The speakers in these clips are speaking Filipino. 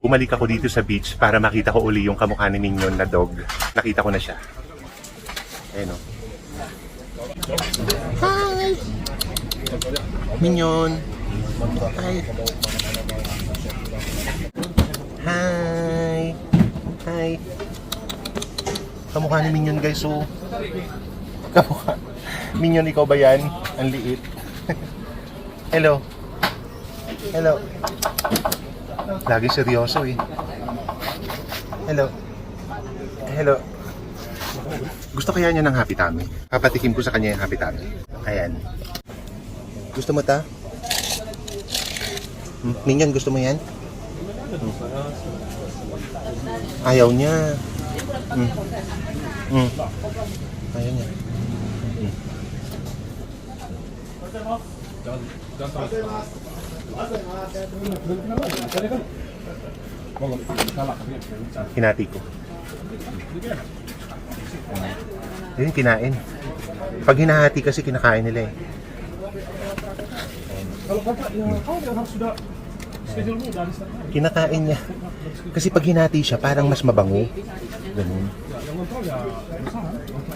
Bumalik ako dito sa beach para makita ko uli yung kamukha ni Mignon na dog. Nakita ko na siya. Ayun o. Hi! Mignon! Hi! Hi! Hi! Kamukha ni Mignon guys oh. Kamukha. Mignon, ikaw ba yan? Ang liit. Hello. Hello. Lagi seryoso eh. Hello. Hello. Gusto kaya niya ng Happy Tummy? Papatikim ko sa kanya yung Happy Tummy. Ayan. Gusto mo ta? Hmm? Minion, gusto mo yan? Hmm. Ayaw niya. Hmm. Hmm. Ayaw niya. Hmm. Hinati ko. Yun, kinain. Pag hinahati kasi kinakain nila eh. Kinakain niya. Kasi pag hinati siya, parang mas mabango. Ganun.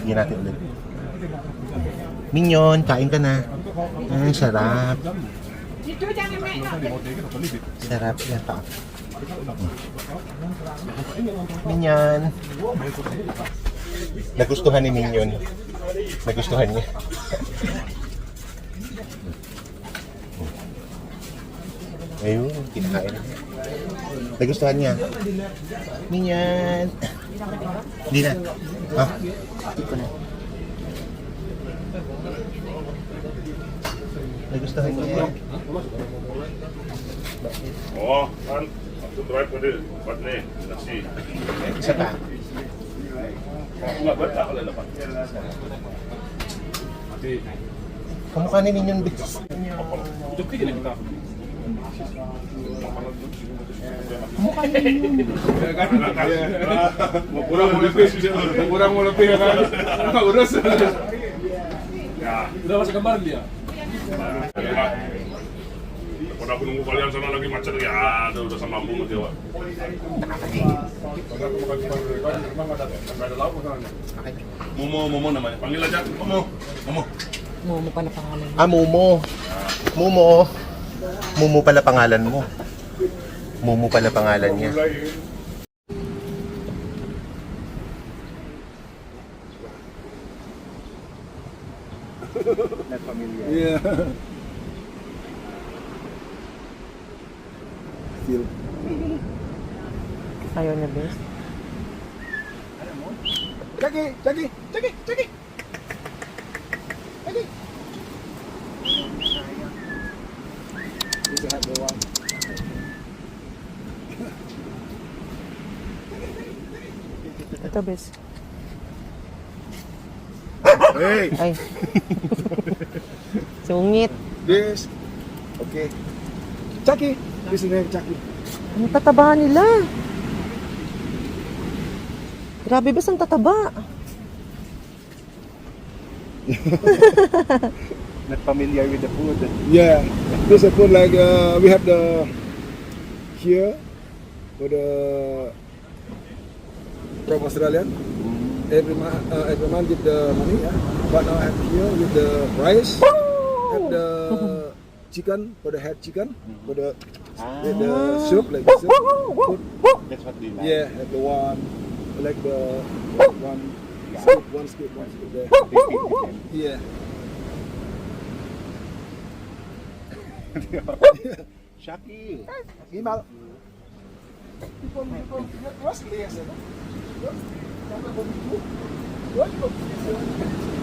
Hinati ulit. Mignon, kain ka na. Ay, sarap. Sarap yan pa. Mignon. Nagustuhan ni Mignon. Nagustuhan niya. Ayun, kinakain na. Nagustuhan niya. Mignon. Hindi na. Ah? Hindi na. Oh, kan aku drive ko din. Ba't na eh? Taxi. Isa pa. Ako nga ba't ako lalapat? Kamukha ni Bits. Ito lebih. Kurang lebih. Kurang. Udah masuk kamar dia. Pada aku nunggu kalian sana lagi macet lagi. Aduh, udah sama mati awak. Momo, Momo namanya. Panggil aja. Momo. Momo. Momo pala pangalan. Ah, Momo. Momo. Momo pala pangalan mo. Momo pala pangalan niya. Yeah. Feel. Ayaw niya, best. Jackie. Jackie. This is the one. Ito, best. Hey, Ay. Sungit. this. Okay. Jackie. This is name Jackie. Ang tataba nila. Grabe, best ang tataba. Not familiar with the food. Yeah. This is food like uh, we have the here for the from Australian. Every month, uh, every month give the money. Yeah. But now I have here with the rice, have the chicken for the head chicken for the with the soup like the soup. Food. That's what they Yeah, have the one like the one scoop, one scoop, one scoop there. Yeah. Shaki. Gimal.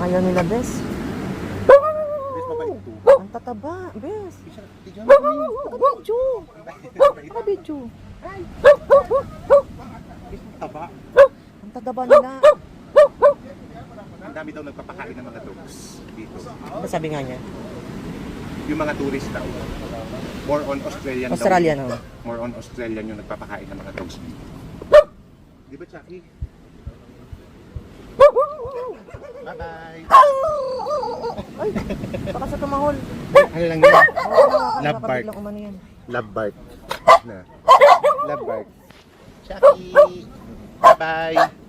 Ayaw nila, best. Bes, mabalik to. Ang tataba, best. Nakabidyo. Nakabidyo. Taba. Ang tataba nila. Ang dami daw nagpapakain ng mga dogs dito. Ano sabi nga niya? Yung mga tourist daw. More on Australian daw. Australian, oh. More on Australian yung nagpapakain ng mga dogs dito. Di ba, Chucky? Bye-bye. Ay, baka sa. Ano lang yun? Love bark. Love bark. Love bark. Chucky. Bye-bye.